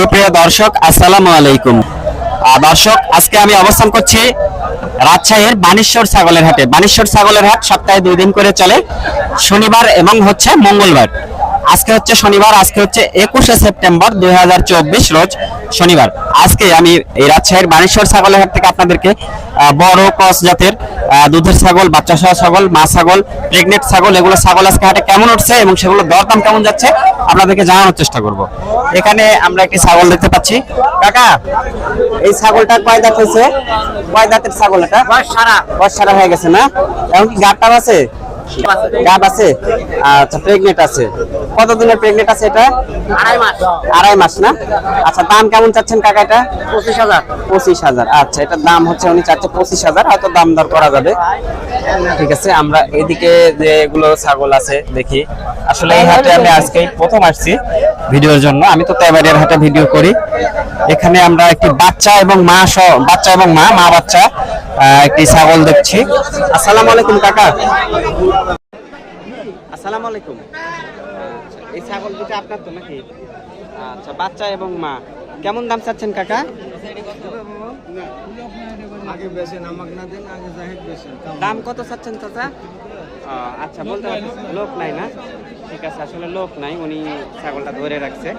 সুপ্রিয় দর্শক, আসসালামু আলাইকুম। দর্শক, আজকে আমি অবস্থান করছি রাজশাহীর বানেশ্বর ছাগলের হাটে। বানেশ্বর ছাগলের হাট সপ্তাহে দুই দিন করে চলে, শনিবার এবং হচ্ছে মঙ্গলবার। আজকে হচ্ছে শনিবার, আজকে হচ্ছে একুশে সেপ্টেম্বর দুই হাজার চব্বিশ রোজ শনিবার। আজকে আমি এই রাজশাহীর বানেশ্বর ছাগলের হাট থেকে আপনাদেরকে বড় কস জাতের দুধের ছাগল বাচ্চা সহ ছাগল, মা ছাগল, প্রেগনেন্ট ছাগল, এগুলো ছাগল আজকে হাটে কেমন উঠছে এবং সেগুলো দরদাম কেমন যাচ্ছে আপনাদেরকে জানানোর চেষ্টা করব। এখানে আমরা একটি ছাগল দেখতে পাচ্ছি। কাকা এই ছাগলটা কয় দাঁত হয়েছে কয় দাঁতের ছাগল এটা? সারা বয়স সারা হয়ে গেছে না? এখন কি গাবটা আছে? গাব আছে? আচ্ছা প্রেগনেন্ট আছে। কত প্রেগনেন্ট আছে এটা? আড়াই মাস। আড়াই মাস না? আচ্ছা দাম কেমন চাচ্ছেন কাকা এটা? পঁচিশ হাজার। পঁচিশ হাজার। আচ্ছা এটার দাম হচ্ছে উনি চাচ্ছে পঁচিশ হাজার হয়তো দাম দর করা যাবে। ঠিক আছে আমরা এদিকে যেগুলো ছাগল আছে দেখি। আসলে এই হাটে আমি আজকে প্রথম আসছি। ভিডিওর জন্য। আমি তো তেবারের হাটে ভিডিও করি। এখানে আমরা একটি বাচ্চা এবং মা সহ বাচ্চা এবং মা মা বাচ্চা একটি ছাগল দেখছি। আসসালামু আলাইকুম কাকা। আসসালামু আলাইকুম। আচ্ছা, এই ছাগল দুটো আপনার তো নাকি? আচ্ছা বাচ্চা এবং মা। কেমন দাম চাচ্ছেন কাকা? আগে বেছেন আমাকে না দেন আগে জাহিদ বেছেন দাম কত চাচ্ছেন চাচা? আচ্ছা বলতে লোক নাই না? ঠিক আছে আসলে লোক নাই উনি ছাগলটা ধরে রাখছে।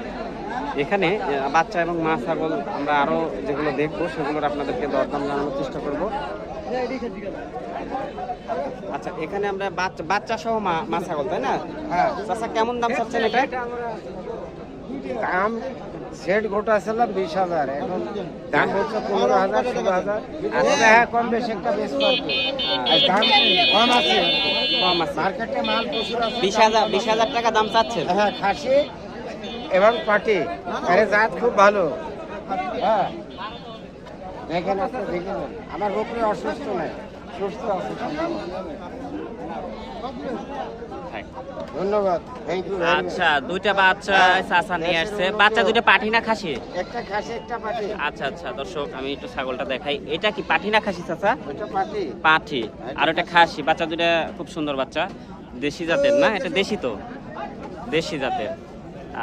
এখানে বাচ্চা এবং মা ছাগল আমরা আরও যেগুলো দেখব সেগুলোর আপনাদেরকে দরদাম জানানোর চেষ্টা করব। আচ্ছা এখানে আমরা বাচ্চা বাচ্চা সহ মা মা ছাগল তাই না? চাচা কেমন দাম চাচ্ছেন এটা? দাম সেট গোটা ছিলাম বিশ হাজার। এখন দাম হচ্ছে পনেরো হাজার ষোলো হাজার। হ্যাঁ কম বেশি একটা বেশ দাম কম আছে। কম আছে। মার্কেটে মাল প্রচুর আছে। বিশ হাজার বিশ হাজার টাকা দাম চাচ্ছেন? হ্যাঁ খাসি এবং পাটি। আরে জাত খুব ভালো। হ্যাঁ। দেখেন আপনি দেখে আমার উপরে অসুস্থ আছে ধন্যবাদ আচ্ছা দুইটা বাচ্চা চাচা নিয়ে আসছে। বাচ্চা দুইটা পাঠি না খাসি? একটা খাসি একটা পাটি। আচ্ছা আচ্ছা দর্শক আমি একটু ছাগলটা দেখাই। এটা কি পাঠি না খাসি চাচা? পাঠি আর ওটা খাসি। বাচ্চা দুইটা খুব সুন্দর বাচ্চা। দেশি জাতের না? এটা দেশি তো? দেশি জাতের।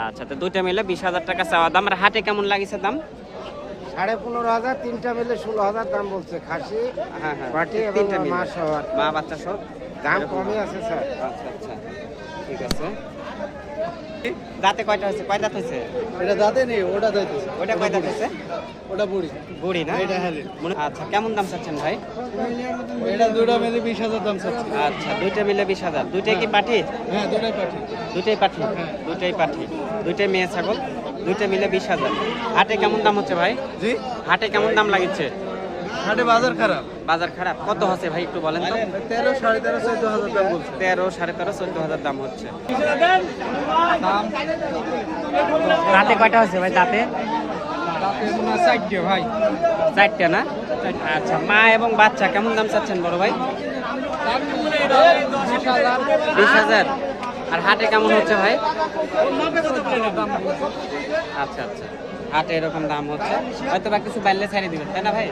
আচ্ছা তো দুইটা মিলে বিশ হাজার টাকা চাওয়া দাম। আর হাটে কেমন লাগিছে দাম? সাড়ে পনেরো হাজার তিনটা মিলে ষোলো হাজার দাম বলছে খাসি হ্যাঁ হ্যাঁ পাটি এবং। মাছ সহ মা বাচ্চা সব? দাম কমই আছে স্যার। আচ্ছা আচ্ছা। ঠিক আছে। দাঁতে কয়টা হয়েছে? কয় দাঁত হয়েছে? এটা দাঁতে নেই ওটা দাঁতে ওইটা কয় দাঁত হয়েছে? ওটা বুড়ি। বুড়ি না? এটা হ্যাঁ। আচ্ছা কেমন দাম চাচ্ছেন ভাই? এটা দুটা মিলে বিশ হাজার দাম চাচ্ছি। আচ্ছা দুইটা মিলে বিশ হাজার। দুইটাই কি পাঠি? হ্যাঁ দুটাই পাটি দুইটাই পাঠি? দুইটাই পাঠি। দুইটাই মেয়ে ছাগল? দুইটা মিলে বিশ হাজার। হাটে কেমন দাম হচ্ছে ভাই? জি। হাটে কেমন দাম লাগিচ্ছে? হাটে বাজার খারাপ। বাজার খারাপ। কত হচ্ছে ভাই একটু বলেন তো? তেরো সাড়ে তেরো চোদ্দ হাজার দাম বলছে। তেরো সাড়ে তেরো চোদ্দ হাজার দাম হচ্ছে। দাঁতে কয়টা হচ্ছে ভাই দাঁতে চারটে ভাই। চারটা না? আচ্ছা মা এবং বাচ্চা কেমন দাম চাচ্ছেন বড় ভাই? বিশ হাজার। আর হাটে কেমন হচ্ছে ভাই? আচ্ছা আচ্ছা। হাটে এরকম দাম হচ্ছে। হয়তো বা কিছু বাইলে ছাড়িয়ে দিবেন তাই না ভাই?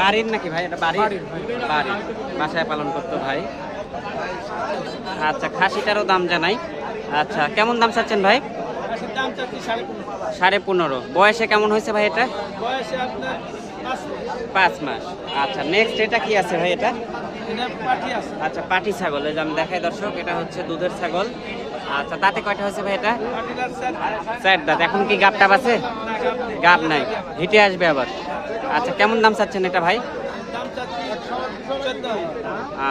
বাড়ির নাকি ভাই? এটা বাড়ির? বাড়ির বাসায় পালন করতো ভাই। আচ্ছা খাসিটারও দাম জানাই। আচ্ছা কেমন দাম চাচ্ছেন ভাই? সাড়ে পনেরো। বয়সে কেমন হয়েছে ভাই এটা? পাঁচ মাস। আচ্ছা নেক্সট এটা কি আছে ভাই এটা? আচ্ছা পাটি ছাগল। এই যে আমি দেখাই দর্শক এটা হচ্ছে দুধের ছাগল। আচ্ছা দাঁতে কয়টা হয়েছে ভাই এটা? চার দাঁত। এখন কি গাব টাপ আছে? গাব নাই। হিটে আসবে আবার। আচ্ছা কেমন দাম চাচ্ছেন এটা ভাই?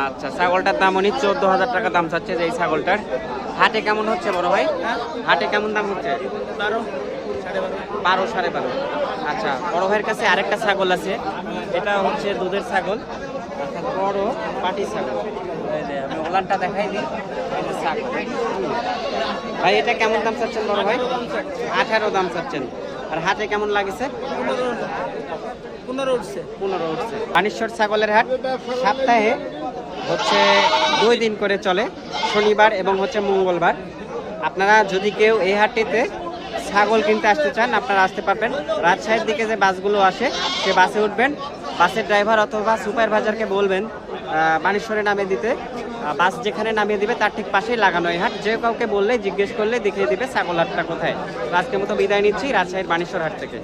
আচ্ছা ছাগলটার দাম উনি চোদ্দ হাজার টাকা দাম চাচ্ছে যে এই ছাগলটার। হাটে কেমন হচ্ছে বড় ভাই? হাটে কেমন দাম হচ্ছে? বারো সাড়ে বারো। আচ্ছা বড় ভাইয়ের কাছে আরেকটা ছাগল আছে। এটা হচ্ছে দুধের ছাগল। বড় পাটি ছাগল। আমি ওলানটা দেখাই দিই। ভাই এটা কেমন দাম চাচ্ছেন বড় ভাই? আঠারো দাম চাচ্ছেন। আর হাটে কেমন লাগেছে? পনেরো উঠছে। পনেরো উঠছে। বানেশ্বর ছাগলের হাট সপ্তাহে হচ্ছে দুই দিন করে চলে শনিবার এবং হচ্ছে মঙ্গলবার। আপনারা যদি কেউ এই হাটটিতে ছাগল কিনতে আসতে চান আপনারা আসতে পারবেন। রাজশাহীর দিকে যে বাসগুলো আসে সে বাসে উঠবেন। বাসের ড্রাইভার অথবা সুপারভাইজারকে বলবেন বানেশ্বরে নামে দিতে। বাস যেখানে নামিয়ে দিবে, তার ঠিক পাশেই লাগানো হাট। যে কাউকে বললে জিজ্ঞেস করলে দেখিয়ে দিবে ছাগল হাটটা কোথায়। আজকের মতো বিদায় নিচ্ছি, রাজশাহীর বানেশ্বর হাট থেকে।